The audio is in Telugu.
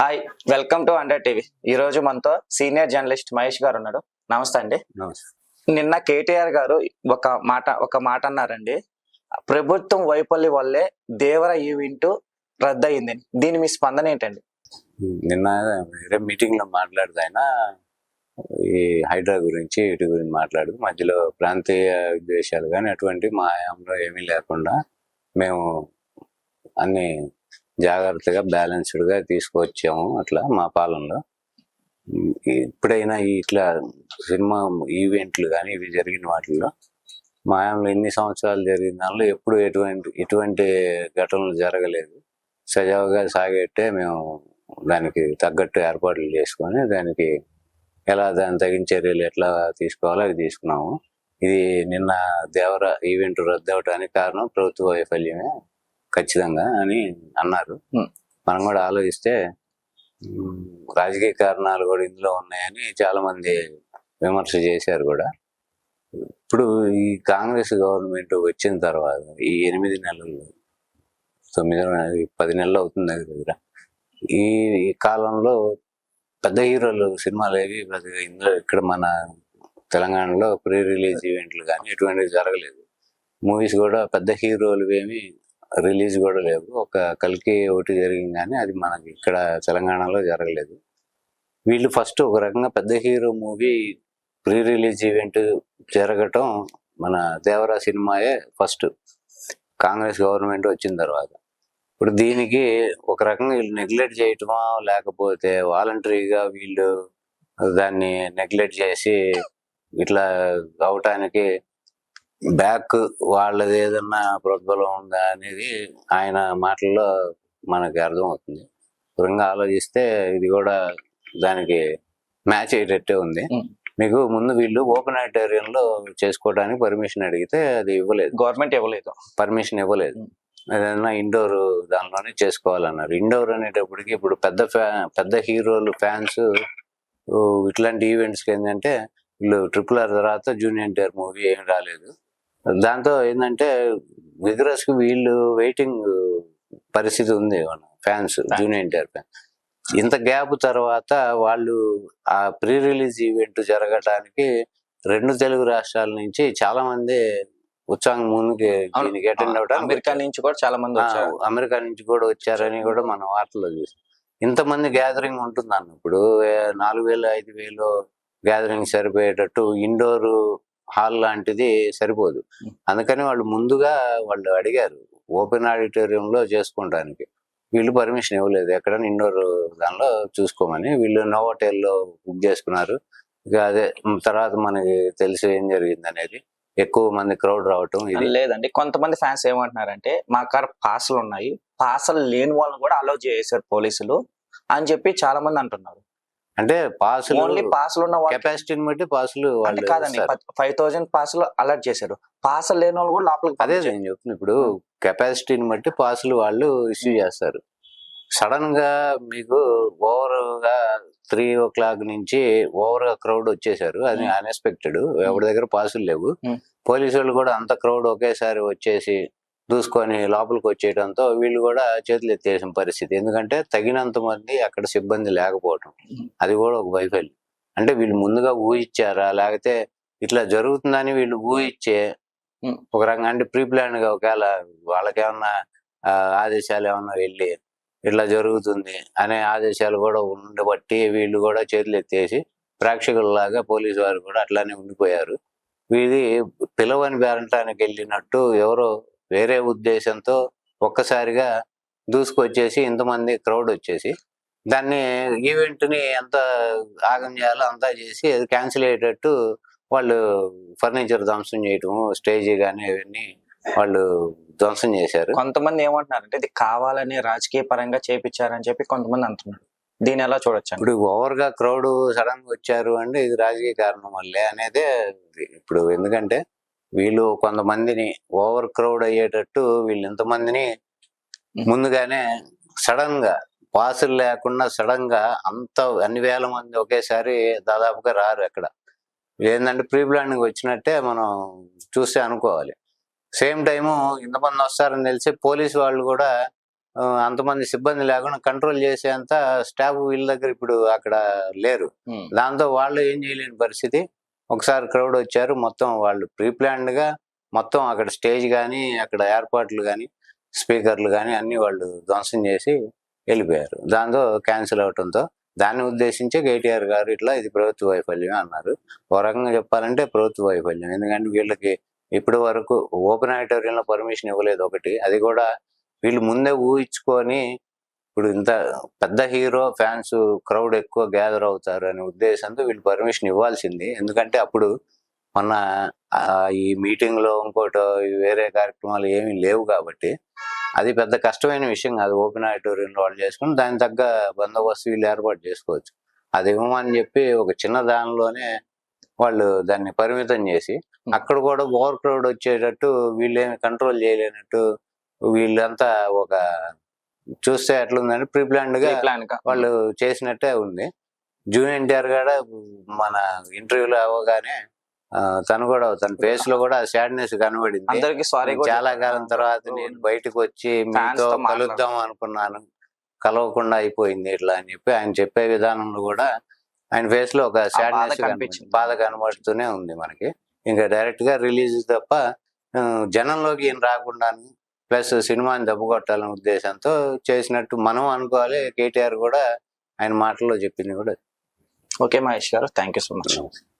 Hi welcome to under TV ఈ రోజు మనతో సీనియర్ జర్నలిస్ట్ మహేష్ గారు ఉన్నాడు. నమస్తే అండి. నిన్న కేటీఆర్ గారు ఒక మాట ఒక మాట అన్నారండి. ప్రభుత్వం వైఫల్యం వల్లే దేవర ఈవెంట్ రద్దయింది. దీని మీ స్పందన ఏంటండి? నిన్న వేరే మీటింగ్లో మాట్లాడుతూ ఆయన ఈ హైడ్రా గురించి ఇటు గురించి మాట్లాడుతూ మధ్యలో ప్రాంతీయ విద్వేషాలు కానీ అటువంటి మా హయాంలో ఏమీ లేకుండా మేము అన్ని జాగ్రత్తగా బ్యాలెన్స్డ్గా తీసుకువచ్చాము అట్లా మా పాలనలో. ఎప్పుడైనా ఇట్లా సినిమా ఈవెంట్లు కానీ ఇవి జరిగిన వాటిల్లో మా ఎన్ని సంవత్సరాలు జరిగిన దానిలో ఎప్పుడు ఎటువంటి ఎటువంటి ఘటనలు జరగలేదు. సజావుగా సాగేట్టే మేము దానికి తగ్గట్టు ఏర్పాట్లు చేసుకొని దానికి ఎలా దాని తగిన చర్యలు ఎట్లా తీసుకోవాలో అవి తీసుకున్నాము. ఇది నిన్న దేవర ఈవెంట్ రద్దు అవడానికి కారణం ప్రభుత్వ వైఫల్యమే. ఖచ్చితంగా అని అన్నారు. మనం కూడా ఆలోచిస్తే రాజకీయ కారణాలు కూడా ఇందులో ఉన్నాయని చాలా మంది విమర్శ చేశారు కూడా. ఇప్పుడు ఈ కాంగ్రెస్ గవర్నమెంట్ వచ్చిన తర్వాత ఈ ఎనిమిది నెలలు తొమ్మిది పది నెలలు అవుతుంది దగ్గర దగ్గర. ఈ ఈ కాలంలో పెద్ద హీరోలు సినిమాలు ఏవి ఇందులో ఇక్కడ మన తెలంగాణలో ప్రీ రిలీజ్ ఈవెంట్లు కానీ ఎటువంటివి జరగలేదు. మూవీస్ కూడా పెద్ద హీరోలు ఏమి రిలీజ్ కూడా లేవు. ఒక కల్కి ఒకటి జరిగింది కానీ అది మనకి ఇక్కడ తెలంగాణలో జరగలేదు. వీళ్ళు ఫస్ట్ ఒక రకంగా పెద్ద hero movie pre release event జరగటం మన దేవరా సినిమాయే ఫస్ట్. కాంగ్రెస్ గవర్నమెంట్ వచ్చిన తర్వాత. ఇప్పుడు దీనికి ఒక రకంగా వీళ్ళు నెగ్లెక్ట్ చేయటమా లేకపోతే వాలంటరీగా వీళ్ళు దాన్ని నెగ్లెక్ట్ చేసి ఇట్లా అవటానికి బ్యాక్ వాళ్ళది ఏదన్నా ప్రోద్బలం ఉందా అనేది ఆయన మాటల్లో మనకి అర్థమవుతుంది. దూరంగా ఆలోచిస్తే ఇది కూడా దానికి మ్యాచ్ అయ్యేటట్టే ఉంది. మీకు ముందు వీళ్ళు ఓపెన్ ఆడిటోరియంలో చేసుకోవడానికి పర్మిషన్ అడిగితే అది ఇవ్వలేదు. గవర్నమెంట్ ఇవ్వలేదు. పర్మిషన్ ఇవ్వలేదు. ఏదైనా ఇండోర్ దానిలోనే చేసుకోవాలన్నారు. ఇండోర్ అనేటప్పటికి ఇప్పుడు పెద్ద పెద్ద హీరోలు ఫ్యాన్స్ ఇట్లాంటి ఈవెంట్స్కి ఏంటంటే వీళ్ళు ట్రిపుల్ ఆర్ తర్వాత జూనియర్ మూవీ ఏం రాలేదు. దాంతో ఏంటంటే విగ్రస్కి వీళ్ళు వెయిటింగ్ పరిస్థితి ఉంది ఫ్యాన్స్ జూనియర్ ఎన్టీఆర్ ఫ్యాన్స్ ఇంత గ్యాప్ తర్వాత వాళ్ళు ఆ ప్రీ రిలీజ్ ఈవెంట్ జరగటానికి రెండు తెలుగు రాష్ట్రాల నుంచి చాలా మంది ఉత్సాహం ముందుకి. దీనికి అటెండ్ అవడానికి అమెరికా నుంచి కూడా చాలా మంది అమెరికా నుంచి కూడా వచ్చారని కూడా మనం వార్తల్లో చూసాం. ఇంతమంది గ్యాదరింగ్ ఉంటుంది అన్న ఇప్పుడు నాలుగు వేలు ఐదు వేలు గ్యాదరింగ్ సరిపోయేటట్టు ఇండోర్ హాల్ లాంటిది సరిపోదు. అందుకని వాళ్ళు ముందుగా వాళ్ళు అడిగారు ఓపెన్ ఆడిటోరియంలో చేసుకోవడానికి వీళ్ళు పర్మిషన్ ఇవ్వలేదు ఎక్కడైనా ఇండోర్ దానిలో చూసుకోమని వీళ్ళు నోవోటెల్లో బుక్ చేసుకున్నారు. ఇక అదే తర్వాత మనకి తెలిసి ఏం జరిగింది అనేది ఎక్కువ మంది క్రౌడ్ రావటం ఇది. లేదండి కొంతమంది ఫ్యాన్స్ ఏమంటున్నారంటే మా కాడ పాసలు ఉన్నాయి పాసలు లేని వాళ్ళని కూడా అలౌ చేశారు పోలీసులు అని చెప్పి చాలా మంది అంటున్నారు. అంటే పాసులు ఓన్లీ పాసులు ఉన్న కెపాసిటీని బట్టి పాసులు అంటే కాదండి. ఫైవ్ థౌసండ్ పాసులు అలర్ట్ చేశారు పాసలు లేని వాళ్ళు కూడా లోపలికి అదే. నేను చెప్తున్నా ఇప్పుడు కెపాసిటీని బట్టి పాసులు వాళ్ళు ఇష్యూ చేస్తారు సడన్గా మీకు ఓవర్గా త్రీ ఓ క్లాక్ నుంచి ఓవర్గా క్రౌడ్ వచ్చేసారు అది Hmm. అన్ఎక్స్పెక్టెడ్ ఎవరి దగ్గర పాసులు లేవు Hmm. పోలీసు వాళ్ళు కూడా అంత క్రౌడ్ ఒకేసారి వచ్చేసి దూసుకొని లోపలికి వచ్చేయడంతో వీళ్ళు కూడా చేతులు ఎత్తేసిన పరిస్థితి ఎందుకంటే తగినంత మంది అక్కడ సిబ్బంది లేకపోవటం. అది కూడా ఒక వైఫల్యం అంటే వీళ్ళు ముందుగా ఊహించారా లేకపోతే ఇట్లా జరుగుతుందని వీళ్ళు ఊహించే Hmm. ఒక రకంగా అంటే ప్రీ ప్లాన్గా ఒకవేళ వాళ్ళకేమన్నా ఆదేశాలు ఏమన్నా వెళ్ళి ఇట్లా జరుగుతుంది అనే ఆదేశాలు కూడా ఉండబట్టి వీళ్ళు కూడా చేతులు ఎత్తేసి ప్రేక్షకుల్లాగా పోలీసు వారు కూడా అట్లానే ఉండిపోయారు వీది పిలవని బేరటానికి వెళ్ళినట్టు ఎవరో వేరే ఉద్దేశంతో ఒక్కసారిగా దూసుకొచ్చేసి ఇంతమంది క్రౌడ్ వచ్చేసి దాన్ని ఈవెంట్ని ఎంత ఆగం చేయాలో అంతా చేసి అది క్యాన్సిల్ అయ్యేటట్టు వాళ్ళు ఫర్నిచర్ ధ్వంసం చేయటం స్టేజ్ కానీ ఇవన్నీ వాళ్ళు ధ్వంసం చేశారు. కొంతమంది ఏమంటున్నారంటే ఇది కావాలని రాజకీయ పరంగా చేపించారని చెప్పి కొంతమంది అంటున్నారు. దీని ఎలా చూడొచ్చు? ఇప్పుడు ఓవర్గా క్రౌడ్ సడన్గా వచ్చారు అంటే ఇది రాజకీయ కారణం వల్లే అనేదే. ఇప్పుడు ఎందుకంటే వీళ్ళు కొంతమందిని ఓవర్ క్రౌడ్ అయ్యేటట్టు వీళ్ళు ఇంతమందిని ముందుగానే సడన్గా పాసులు లేకుండా సడన్గా అంత అన్ని వేల మంది ఒకేసారి దాదాపుగా రారు ఎక్కడ ఏంటంటే ప్రీ ప్లానింగ్ వచ్చినట్టే మనం చూస్తే అనుకోవాలి. సేమ్ టైము ఇంతమంది వస్తారని తెలిసి పోలీసు వాళ్ళు కూడా అంతమంది సిబ్బంది లేకుండా కంట్రోల్ చేసేంత స్టాఫ్ వీళ్ళ దగ్గర ఇప్పుడు అక్కడ లేరు. ఉమ్, దాంతో వాళ్ళు ఏం చేయలేని పరిస్థితి. ఒకసారి క్రౌడ్ వచ్చారు. మొత్తం వాళ్ళు ప్రీప్లాన్డ్గా మొత్తం అక్కడ స్టేజ్ కానీ అక్కడ ఏర్పాట్లు కానీ స్పీకర్లు కానీ అన్ని వాళ్ళు ధ్వంసం చేసి వెళ్ళిపోయారు. దాంతో క్యాన్సిల్ అవటంతో దాన్ని ఉద్దేశించే కేటీఆర్ గారు ఇట్లా ఇది ప్రభుత్వ వైఫల్యం అన్నారు. ఒక రకంగా చెప్పాలంటే ప్రభుత్వ వైఫల్యం. ఎందుకంటే వీళ్ళకి ఇప్పటి వరకు ఓపెన్ ఆడిటోరియంలో పర్మిషన్ ఇవ్వలేదు ఒకటి. అది కూడా వీళ్ళు ముందే ఊహించుకొని ఇప్పుడు ఇంత పెద్ద హీరో ఫ్యాన్స్ క్రౌడ్ ఎక్కువ గ్యాదర్ అవుతారు అనే ఉద్దేశంతో వీళ్ళు పర్మిషన్ ఇవ్వాల్సింది. ఎందుకంటే అప్పుడు మొన్న ఆ, ఈ మీటింగ్లో ఇంకోటో వేరే కార్యక్రమాలు ఏమీ లేవు కాబట్టి అది పెద్ద కష్టమైన విషయం కాదు. ఓపెన్ ఆడిటోరియంలో వాళ్ళు చేసుకుని దాని తగ్గ బందోబస్తు వీళ్ళు ఏర్పాటు చేసుకోవచ్చు. అది ఇవ్వమని చెప్పి ఒక చిన్న దానిలోనే వాళ్ళు దాన్ని పరిమితం చేసి అక్కడ కూడా ఓవర్ క్రౌడ్ వచ్చేటట్టు వీళ్ళేమి కంట్రోల్ చేయలేనట్టు వీళ్ళంతా ఒక చూస్తే ఎట్లుందంటే ప్రీ ప్లాన్డ్గా ప్లాన్గా వాళ్ళు చేసినట్టే ఉంది. జూనియర్ ఎన్టీఆర్ కూడా మన ఇంటర్వ్యూలో అవ్వగానే తను కూడా తన ఫేస్లో కూడా సాడ్నెస్ కనబడింది. అందరికి సారీ చాలా కాలం తర్వాత నేను బయటకు వచ్చి మీతో కలుద్దాం అనుకున్నాను. కలవకుండా అయిపోయింది ఇట్లా అని చెప్పి ఆయన చెప్పే విధానంలో కూడా ఆయన ఫేస్లో ఒక సాడ్నెస్. బాధ కనబడుతూనే ఉంది మనకి. ఇంకా డైరెక్ట్గా రిలీజ్ తప్ప జనంలోకి ఈయన రాకుండాను ప్లస్ సినిమాని దెబ్బ కొట్టాలనే ఉద్దేశంతో చేసినట్టు మనం అనుకోవాలి. కేటీఆర్ కూడా ఆయన మాటల్లో చెప్పింది కూడా ఓకే మహేష్ గారు థ్యాంక్ యూ సో మచ్